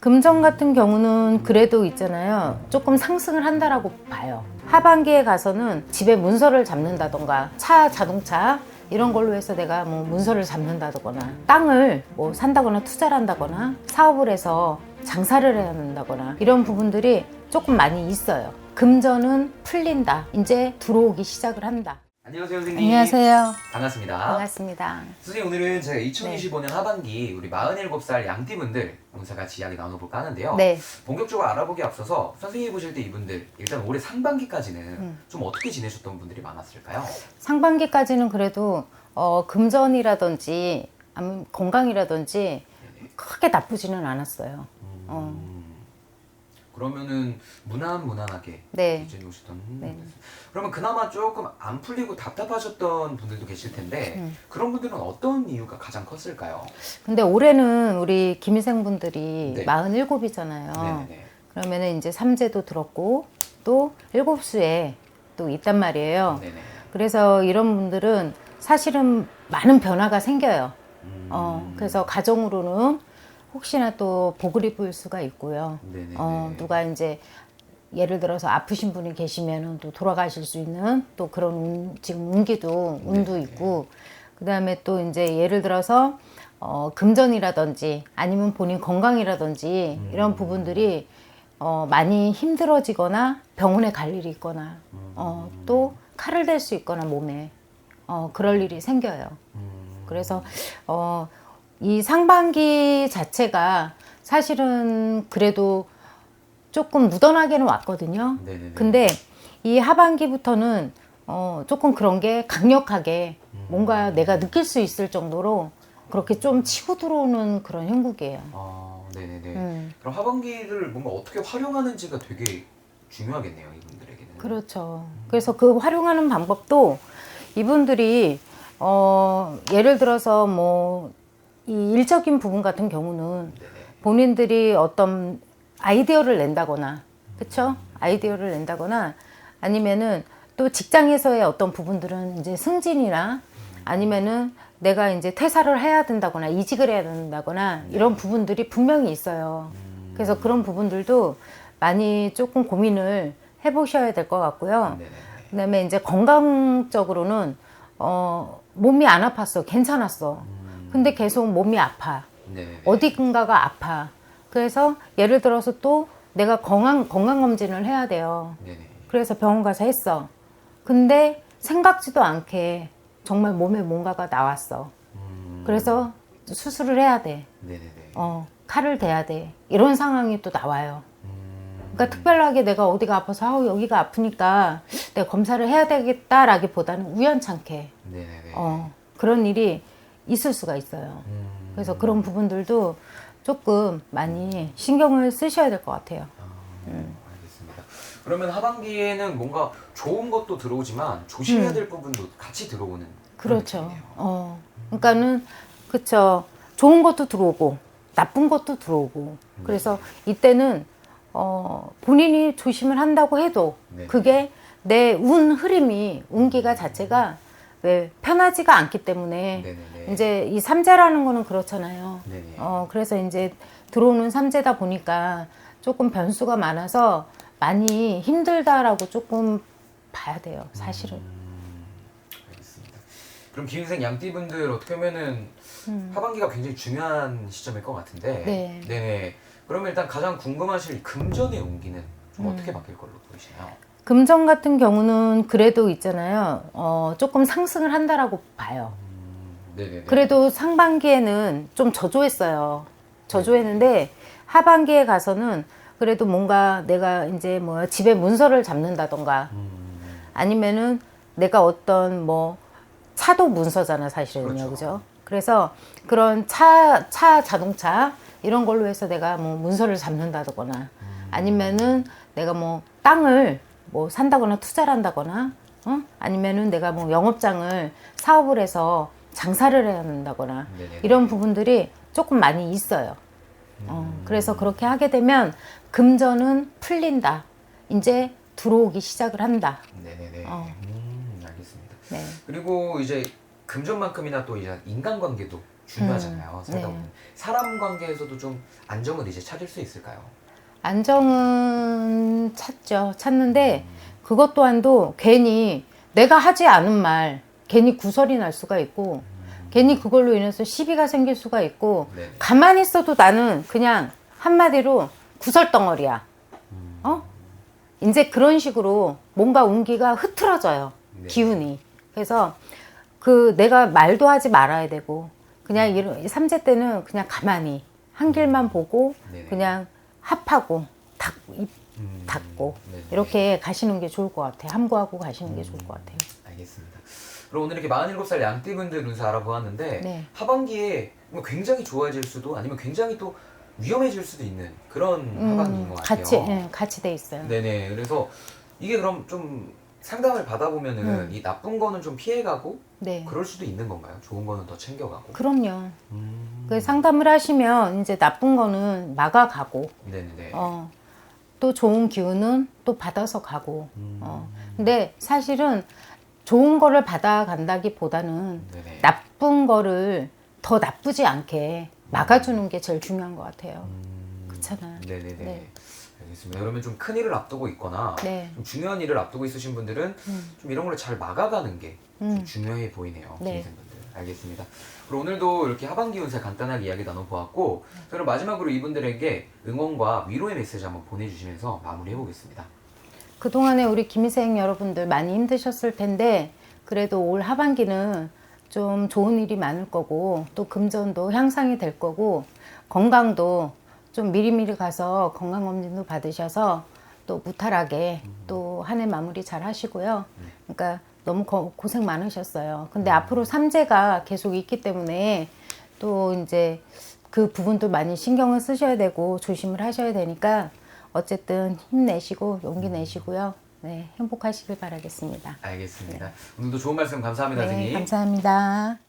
금전 같은 경우는 그래도 있잖아요. 조금 상승을 한다라고 봐요. 하반기에 가서는 집에 문서를 잡는다던가 차, 자동차 이런 걸로 해서 내가 뭐 문서를 잡는다거나 땅을 뭐 산다거나 투자를 한다거나 사업을 해서 장사를 해야 한다거나 이런 부분들이 조금 많이 있어요. 금전은 풀린다. 이제 들어오기 시작을 한다. 안녕하세요 선생님. 안녕하세요. 반갑습니다. 반갑습니다. 선생님 오늘은 제가 2025년 하반기 우리 47살 양띠분들 오늘 같이 이야기 나눠볼까 하는데요. 네. 본격적으로 알아보기 앞서서 선생님이 보실 때 이분들 일단 올해 상반기까지는 음. 좀 어떻게 지내셨던 분들이 많았을까요? 상반기까지는 그래도 어, 금전이라든지 건강이라든지 크게 나쁘지는 않았어요. 어. 음, 그러면은 무난 무난하게 네. 지내오셨던 네. 그러면 그나마 조금 안 풀리고 답답하셨던 분들도 계실 텐데 음. 그런 분들은 어떤 이유가 가장 컸을까요? 근데 올해는 우리 김희생 분들이 네. 47이잖아요. 네네네. 그러면은 이제 삼재도 들었고 또 일곱 수에 또 있단 말이에요. 네네. 그래서 이런 분들은 사실은 많은 변화가 생겨요. 음. 어, 그래서 가정으로는 혹시나 또 복을 입을 수가 있고요. 네네네. 어, 누가 이제 예를 들어서 아프신 분이 계시면은 또 돌아가실 수 있는 또 그런 운, 지금 운기도 운도 네. 있고 그다음에 또 이제 예를 들어서 어, 금전이라든지 아니면 본인 건강이라든지 음. 이런 부분들이 어, 많이 힘들어지거나 병원에 갈 일이 있거나 어, 음. 또 칼을 댈 수 있거나 몸에 어, 그럴 일이 생겨요. 음. 그래서 어, 이 상반기 자체가 사실은 그래도 조금 무던하게는 왔거든요. 네네네. 근데 이 하반기부터는 어, 조금 그런 게 강력하게 뭔가 내가 느낄 수 있을 정도로 그렇게 좀 치고 들어오는 그런 형국이에요. 아, 네네네. 음, 그럼 하반기를 뭔가 어떻게 활용하는지가 되게 중요하겠네요, 이분들에게는. 그렇죠. 그래서 그 활용하는 방법도 이분들이 어, 예를 들어서 뭐 이 일적인 부분 같은 경우는. 본인들이 어떤 아이디어를 낸다거나, 그쵸? 아이디어를 낸다거나, 아니면은 또 직장에서의 어떤 부분들은 이제 승진이나 아니면은 내가 이제 퇴사를 해야 된다거나 이직을 해야 된다거나 이런 부분들이 분명히 있어요. 그래서 그런 부분들도 많이 조금 고민을 해보셔야 될 것 같고요. 네네네. 그다음에 이제 건강적으로는 어, 몸이 안 아팠어, 괜찮았어. 근데 계속 몸이 아파. 네네네. 어디군가가 아파. 그래서 예를 들어서 또 내가 건강 건강 검진을 해야 돼요. 네네. 그래서 병원 가서 했어. 근데 생각지도 않게 정말 몸에 뭔가가 나왔어. 음. 그래서 수술을 해야 돼. 네네네. 어, 칼을 대야 돼. 이런 상황이 또 나와요. 음. 그러니까 특별하게 내가 어디가 아파서 아우 여기가 아프니까 내가 검사를 해야 되겠다라기보다는 우연찮게 네네네. 어, 그런 일이 있을 수가 있어요. 음. 그래서 그런 부분들도 조금 많이 신경을 쓰셔야 될 것 같아요. 아, 알겠습니다. 그러면 하반기에는 뭔가 좋은 것도 들어오지만 조심해야 될 부분도 같이 들어오는 그런 음. 그렇죠. 느낌이네요. 어, 그러니까는 그쵸. 좋은 것도 들어오고 나쁜 것도 들어오고. 그래서 이때는 어, 본인이 조심을 한다고 해도 네. 그게 내 운 흐름이 운기가 자체가 왜 편하지가 않기 때문에 네네네. 이제 이 삼재라는 거는 그렇잖아요. 네네. 어, 그래서 이제 들어오는 삼재다 보니까 조금 변수가 많아서 많이 힘들다라고 조금 봐야 돼요, 사실은. 음, 알겠습니다. 그럼 기인생 양띠분들 어떻게 보면은 하반기가 굉장히 중요한 시점일 것 같은데. 음. 네. 네네. 그러면 일단 가장 궁금하실 금전의 운기는 좀 음. 어떻게 바뀔 걸로 보이시나요? 금전 같은 경우는 그래도 있잖아요. 어, 조금 상승을 한다라고 봐요. 음, 네네네. 그래도 상반기에는 좀 저조했어요. 저조했는데 하반기에 가서는 그래도 뭔가 내가 이제 뭐 집에 문서를 잡는다던가 음, 아니면은 내가 어떤 뭐 차도 문서잖아 사실은요 그렇죠. 그죠 그래서 그런 차, 차 자동차 이런 걸로 해서 내가 뭐 문서를 잡는다거나 아니면은 내가 뭐 땅을 뭐 산다거나 투자를 한다거나 어? 아니면은 내가 뭐 영업장을 사업을 해서 장사를 해야 한다거나 네네네. 이런 부분들이 조금 많이 있어요. 어, 그래서 그렇게 하게 되면 금전은 풀린다. 이제 들어오기 시작을 한다. 네네네. 어. 음, 알겠습니다. 네. 그리고 이제 금전만큼이나 또 이제 인간관계도 중요하잖아요. 음, 살다 네. 보면 사람 관계에서도 좀 안정을 이제 찾을 수 있을까요? 안정은 찾죠. 찾는데 그것 또한도 괜히 내가 하지 않은 말 괜히 구설이 날 수가 있고 괜히 그걸로 인해서 시비가 생길 수가 있고 네. 가만히 있어도 나는 그냥 한마디로 구설덩어리야. 어? 이제 그런 식으로 뭔가 운기가 흐트러져요. 네. 기운이. 그래서 그 내가 말도 하지 말아야 되고 그냥 이런 삼재 때는 그냥 가만히 한 길만 보고 네네. 그냥 합하고 닫, 입 음, 닫고 네네. 이렇게 가시는 게 좋을 것 같아요. 함구하고 가시는 게 좋을 것 같아요. 알겠습니다. 그럼 오늘 이렇게 47살 양띠분들 운세 알아보았는데 네. 하반기에 뭐 굉장히 좋아질 수도 아니면 굉장히 또 위험해질 수도 있는 그런 하반기인 것 같아요. 음, 같이 예, 같이 돼 있어요. 네네. 그래서 이게 그럼 좀 상담을 받아보면은 음. 이 나쁜 거는 좀 피해가고 네. 그럴 수도 있는 건가요? 좋은 거는 더 챙겨가고. 그럼요. 음. 그 상담을 하시면 이제 나쁜 거는 막아가고 네네네. 어, 또 좋은 기운은 또 받아서 가고. 음. 어. 근데 사실은 좋은 거를 받아간다기보다는 네네. 나쁜 거를 더 나쁘지 않게 막아주는 게 제일 중요한 것 같아요. 음. 그렇잖아요. 네네네. 네. 알겠습니다. 그러면 좀 큰 일을 앞두고 있거나 네. 좀 중요한 일을 앞두고 있으신 분들은 음. 좀 이런 걸 잘 막아가는 게좀 음. 중요해 보이네요. 네. 알겠습니다. 그럼 오늘도 이렇게 하반기 운세 간단하게 이야기 나눠보았고 그럼 마지막으로 이분들에게 응원과 위로의 메시지 한번 보내주시면서 마무리해 보겠습니다. 그동안에 우리 김희생 여러분들 많이 힘드셨을 텐데 그래도 올 하반기는 좀 좋은 일이 많을 거고 또 금전도 향상이 될 거고 건강도 좀 미리미리 가서 건강검진도 받으셔서 또 무탈하게 또 한 해 마무리 잘 하시고요. 그러니까 너무 거- 고생 많으셨어요. 근데 앞으로 삼재가 계속 있기 때문에 또 이제 그 부분도 많이 신경을 쓰셔야 되고 조심을 하셔야 되니까 어쨌든 힘내시고 용기 내시고요. 네, 행복하시길 바라겠습니다. 알겠습니다. 오늘도 좋은 말씀 감사합니다, 네, 선생님. 감사합니다.